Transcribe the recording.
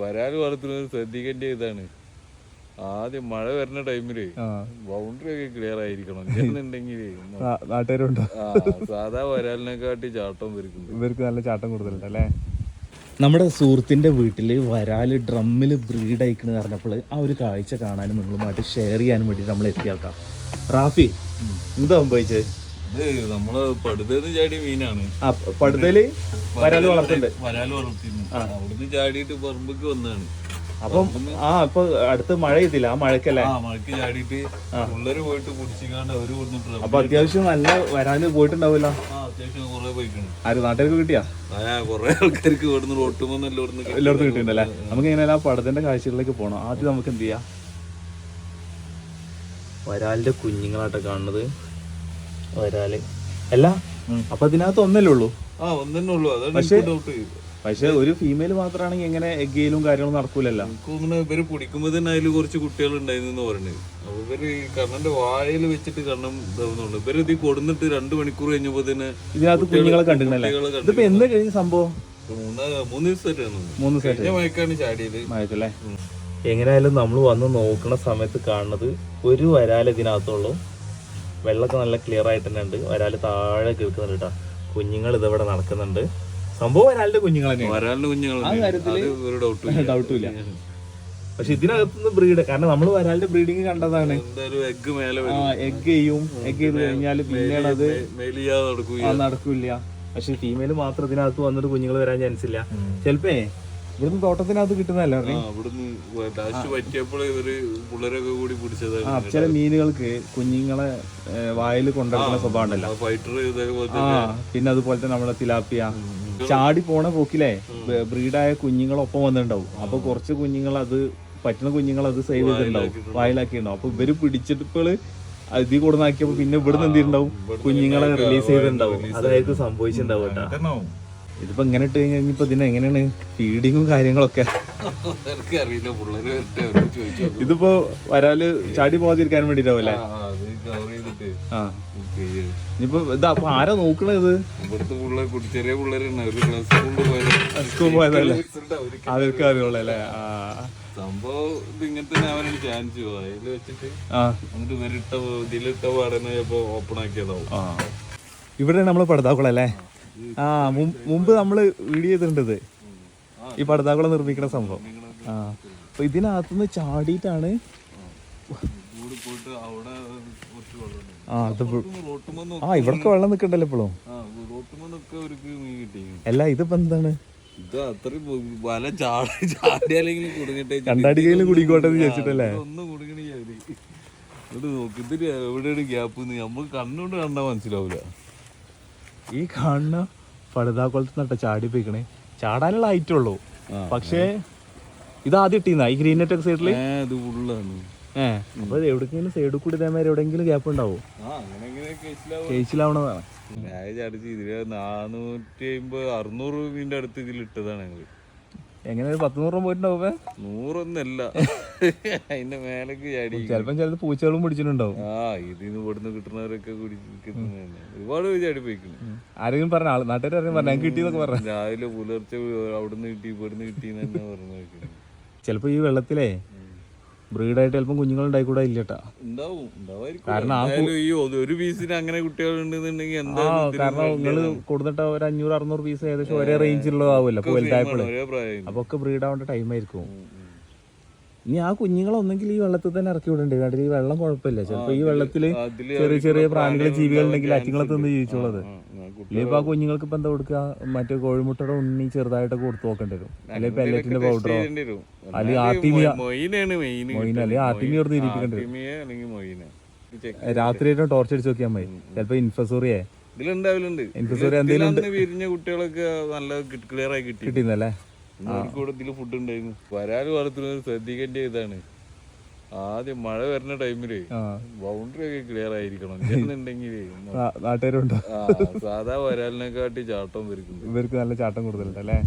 വരാൽ വളർത്തുന്നത് ശ്രദ്ധിക്കേണ്ട ഇതാണ്. ആദ്യം മഴ വരുന്ന ടൈമിൽ ബൗണ്ടറി ഒക്കെ ക്ലിയർ ആയിരിക്കണം. എന്നുണ്ടെങ്കിൽ നാട്ടുകാരുണ്ടോ? സാധാ വരാലിനെക്കാട്ടി ചാട്ടം ഇവർക്ക് നല്ല ചാട്ടം കൊടുത്തിട്ടുണ്ട് അല്ലേ നമ്മുടെ സുഹൃത്തിന്റെ വീട്ടിൽ വരാൽ ഡ്രമ്മിൽ ബ്രീഡ് അയക്കണെന്ന് പറഞ്ഞപ്പോൾ ആ ഒരു കാഴ്ച കാണാനും നിങ്ങളുമായിട്ട് ഷെയർ ചെയ്യാനും വേണ്ടി നമ്മൾ എത്തിയാക്കാം റാഫി എന്താ സംഭവിച്ചത്? നമ്മൾ പടുതേന്ന് ചാടി മീനാണ്. ആ പടുതൽ വരാൽ വളർത്തുന്നുണ്ട്. വരാൽ വളർത്തിയിരുന്നു. അവിടുന്ന് ചാടിയിട്ട് പറമ്പക്ക് വന്നാണ് അപ്പം ആ ഇപ്പൊ അടുത്ത് മഴ ചെയ്തില്ല ആ മഴക്കല്ലേ? മഴക്ക് ചാടിയിട്ട് പിള്ളേര് പോയിട്ട് കുടിച്ചിക്കാണ്ട് അവർ കൊടുത്തിട്ട് അപ്പൊ അത്യാവശ്യം നല്ല വരാന് പോയിട്ടുണ്ടാവില്ല ആ അത്യാവശ്യം കുറെ പോയിട്ടുണ്ട്. ആര് നാട്ടുകാർക്ക് കിട്ടിയാ? കൊറേ ആൾക്കാർക്ക് ഇവിടുന്ന് റോട്ടുമെന്നല്ല ഇവിടുന്ന് കിട്ടി. എല്ലായിടത്തും കിട്ടിയിട്ടുണ്ടല്ലേ? നമുക്ക് ഇങ്ങനെ ആ പടത്തിന്റെ കാഴ്ചകളിലേക്ക് പോകണം ആദ്യം നമുക്ക് എന്ത് ചെയ്യാം? വരാലിന്റെ കുഞ്ഞുങ്ങളായിട്ട് കാണുന്നത്. വരാൽ. അല്ല അപ്പൊ അതിനകത്ത് ഒന്നല്ലേ ഉള്ളൂ? ആ ഒന്നെ ഉള്ളൂ. പക്ഷേ പക്ഷെ ഒരു ഫീമെയിൽ മാത്രമാണെങ്കിൽ എങ്ങനെ എഗ്ഗയിലും കാര്യങ്ങളും നടക്കൂലല്ലോ? ഇവർ പിടിക്കുമ്പോ തന്നെ അതിൽ കുറച്ച് കുട്ടികൾ ഉണ്ടായിരുന്നു പറയുന്നത്. അപ്പൊ ഇവർ കണ്ണന്റെ വായയിൽ വെച്ചിട്ട് കണ്ണം ഇതാവുന്നുണ്ട്. ഇവർ ഇത് കൊടുന്നിട്ട് രണ്ടു മണിക്കൂർ കഴിഞ്ഞപ്പോ തന്നെ ഇതിനകത്ത് കുഞ്ഞുങ്ങളെ കണ്ടിട്ടുണ്ടല്ലേ. ഇതിപ്പോ എന്ത് കഴിഞ്ഞ സംഭവം? മൂന്ന് മയക്കാണ് ചാടിയത്. മഴക്കല്ലേ എങ്ങനെയായാലും നമ്മൾ വന്ന് നോക്കുന്ന സമയത്ത് കാണുന്നത് ഒരു വരാൽ ഇതിനകത്തുള്ളൂ. വെള്ളമൊക്കെ നല്ല ക്ലിയർ ആയിട്ട് തന്നെ ഉണ്ട്. വരാൽ താഴെ കേൾക്കുന്നുണ്ട് കേട്ടോ. കുഞ്ഞുങ്ങൾ ഇതവിടെ നടക്കുന്നുണ്ട്. സംഭവം വരാലിന്റെ കുഞ്ഞുങ്ങൾ തന്നെയാണ്. വരാലിന്റെ കുഞ്ഞുങ്ങൾ ആ ഒരു ഡൗട്ട് ഡൗട്ടും ഇല്ല. പക്ഷെ ഇതിനകത്തുനിന്ന് ബ്രീഡ് കാരണം നമ്മൾ വരാലിന്റെ ബ്രീഡിങ് കണ്ടതാണ്. എഗ് മേലെ ആ എഗ് ചെയ്യും. എഗ് ചെയ്ത് കഴിഞ്ഞാൽ പിന്നീട് അത് നടക്കില്ല. പക്ഷെ ഫീമെയിൽ മാത്രം ഇതിനകത്ത് വന്നിട്ട് കുഞ്ഞുങ്ങൾ വരാൻ ചാൻസ് ഇല്ല. ചിലപ്പേ ഇവിടുന്ന് തോട്ടത്തിനകത്ത് കിട്ടുന്നതല്ല ലാസ്റ്റ് പറ്റിയപ്പോൾ ഇവർ പിള്ളേരൊക്കെ കൂടി പിടിച്ചതാണ് ചില മീനുകൾക്ക് കുഞ്ഞുങ്ങളെ വായിൽ കൊണ്ടുവരുന്ന സ്വഭാവം ഉണ്ടല്ലോ ആ പിന്നെ അതുപോലെ തന്നെ നമ്മളെ തിലാപ്പിയ. ചാടി പോണ പോക്കിലെ ബ്രീഡായ കുഞ്ഞുങ്ങളൊപ്പം വന്നിട്ടുണ്ടാവും. അപ്പൊ കുറച്ച് കുഞ്ഞുങ്ങൾ അത് പറ്റുന്ന കുഞ്ഞുങ്ങൾ അത് സേവ് ചെയ്തിട്ടുണ്ടാവും. വായിലാക്കിയിട്ടുണ്ടാവും. അപ്പൊ ഇവർ പിടിച്ചിട്ട് അതി കൊടുന്നാക്കിയപ്പോ പിന്നെ ഇവിടുന്ന് എന്തിണ്ടാവും കുഞ്ഞുങ്ങളെ റിലീസ് ചെയ്തിട്ടുണ്ടാവും. അതായത് സംഭവിച്ചിട്ടുണ്ടാവും കേട്ടോ. ഇതിപ്പോ ഇങ്ങനെ ഇട്ട് കഴിഞ്ഞാൽ ഇപ്പൊ ഇതിന് എങ്ങനെയാണ് ഫീഡിങ്ങും കാര്യങ്ങളൊക്കെ? ഇതിപ്പോ വരാൽ ചാടി പോകാതിരിക്കാൻ വേണ്ടിട്ടാവല്ലേ. ഇനിയിപ്പോ ഇതാ അപ്പൊ ആരാ നോക്കണത് സ്കൂൾ പോയതല്ലേ അവർക്ക് അറിയുള്ളൂ അല്ലേ? ആ. സംഭവം ഇത് ഇങ്ങനെ തന്നെ അവനൊരു ചാൻസ് അതിൽ വെച്ചിട്ട് ആ. എന്നിട്ട് ഇവരിട്ട ഇതിലിട്ട പാടനെ ഓപ്പൺ ആക്കിയതാവും. ആ. ഇവിടെ നമ്മൾ പടുതാക്കുളം അല്ലേ? ആ മുമ്പ് നമ്മൾ വീഡിയോ ചെയ്തിട്ടുണ്ട് ഈ പടുതാക്കുളം നിർമ്മിക്കുന്ന സംഭവം. ആ അപ്പൊ ഇതിനകത്തുനിന്ന് ചാടിയിട്ടാണ് ആ അത് ഇവിടൊക്കെ വെള്ളം നിക്കണ്ടല്ലോ ഇപ്പോഴും അല്ല ഇതിപ്പോ എന്താണ്? കണ്ടാടികയിൽ കുടിക്കോട്ടെ എന്ന് വിചാരിച്ചിട്ടല്ലേ? ഒന്നും കുടുങ്ങണി ഇത്. നോക്ക് ഇതിൽ എവിടെയാണ് ഗ്യാപ്പ് നമ്മൾ കണ്ണുകൊണ്ട് കണ്ടാൽ മനസ്സിലാവൂല. ഈ കാണുന്ന പടുതാക്കുളത്ത് നട്ട ചാടി പോയിക്കണേ ചാടാനുള്ള ഐറ്റം ഉള്ളൂ പക്ഷേ ഇത് ആദ്യം ഇട്ടീന്ന ഈ ഗ്രീൻ നെറ്റ് ഇത് ഫുള്ളാണ് ഏഹ് അപ്പൊ സൈഡ് സൈഡിൽ കൂടി ഇതേമാതിരി എവിടെയെങ്കിലും ഗ്യാപ്പ് ഉണ്ടാവും. കേസിലാവണതാണ് നാനൂറ്റി അമ്പത് അറുന്നൂറ് മീന്റെ അടുത്ത് ഇതിൽ ഇട്ടതാണ് ഞങ്ങൾ. എങ്ങനെ ഒരു പത്ത് നൂറ് പോയിട്ടുണ്ടാവും നൂറൊന്നല്ല. അതിന്റെ മേലേക്ക് ചാടി ചിലപ്പം ചിലത് പൂച്ചകളും പിടിച്ചിട്ടുണ്ടാവും. ആ ഇതിന്ന് ഇവിടുന്ന് കിട്ടുന്നവരൊക്കെ ഒരുപാട് ചാടി പോയിക്കുന്നു. ആരെങ്കിലും പറഞ്ഞ ആൾ നാട്ടുകാരും പറഞ്ഞു ഞാൻ കിട്ടിയെന്നൊക്കെ പറഞ്ഞു. രാവിലെ പുലർച്ചെ അവിടുന്ന് കിട്ടി ഇവിടുന്ന് കിട്ടി തന്നെ പറഞ്ഞു ചിലപ്പോ ഈ വെള്ളത്തിലേ ബ്രീഡായിട്ട് ചിലപ്പം കുഞ്ഞുങ്ങൾ ഉണ്ടായിക്കൂടെ ഇല്ലട്ടാ കാരണം ആ ഒരു- പീസിന് അങ്ങനെ എന്തായാലും ഇതിന് കാരണം നിങ്ങൾ കൊടുത്തിട്ട് ഒരു അഞ്ഞൂറ് അറുന്നൂറ് പീസ് ഏകദേശം ഒരേ റേഞ്ചിലുള്ളതാവുമല്ലോ വലുതായപ്പോൾ അപ്പൊ ഒക്കെ ബ്രീഡ് ആവേണ്ട ടൈം ആയിരിക്കും ഇനി ആ കുഞ്ഞുങ്ങളൊന്നെങ്കിൽ ഈ വെള്ളത്തിൽ തന്നെ ഇറക്കി വിടണ്ടേ? കാരണം ഈ വെള്ളം കുഴപ്പമില്ല. ചിലപ്പോ ഈ വെള്ളത്തിൽ ചെറിയ ചെറിയ പ്രാണികൾ ജീവികളുണ്ടെങ്കിൽ അറ്റിങ്ങളെ തിന്ന് ജീവിച്ചോളത് ആ, കുട്ടി- കുഞ്ഞുങ്ങൾക്ക് ഇപ്പൊ എന്താ കൊടുക്കുക മറ്റേ കോഴിമുട്ടയുടെ ഉണ്ണി ചെറുതായിട്ടൊക്കെ കൊടുത്തു നോക്കേണ്ടി വരും. അല്ലെങ്കിൽ പെല്ലറ്റിന്റെ പൗഡറോ. അല്ലെങ്കിൽ ആത്തിമിയ മൊയിന അല്ലെങ്കിൽ ആർട്ടിമിയ കൊടുത്ത് ഇരിപ്പിക്കേണ്ടി രാത്രി ആയിട്ട് ടോർച്ച് അടിച്ച് നോക്കിയാൽ മതി. ചിലപ്പോ ഇൻഫസോറിയെ. ഇതിലുണ്ടാവലുണ്ട് ഇൻഫസോറിയ എന്തെങ്കിലും ഇതിലന്ന് വിരിഞ്ഞ കുട്ടികളൊക്കെ നല്ല ക്ലിയർ ആയി കിട്ടി ഫുഡ് ഉണ്ടായിരുന്നു. വരാൽ വളർത്തുന്നത് ശ്രദ്ധിക്കേണ്ട ഇതാണ്. ആദ്യം മഴ വരുന്ന ടൈമിൽ ബൗണ്ടറി ഒക്കെ ക്ലിയർ ആയിരിക്കണം. എന്നുണ്ടെങ്കിൽ നാട്ടുകാരുണ്ടോ? സാധാ വരാലിനെക്കാട്ടി ചാട്ടം ഇവർക്ക്. നല്ല ചാട്ടം കൂടുതലുണ്ട് അല്ലേ?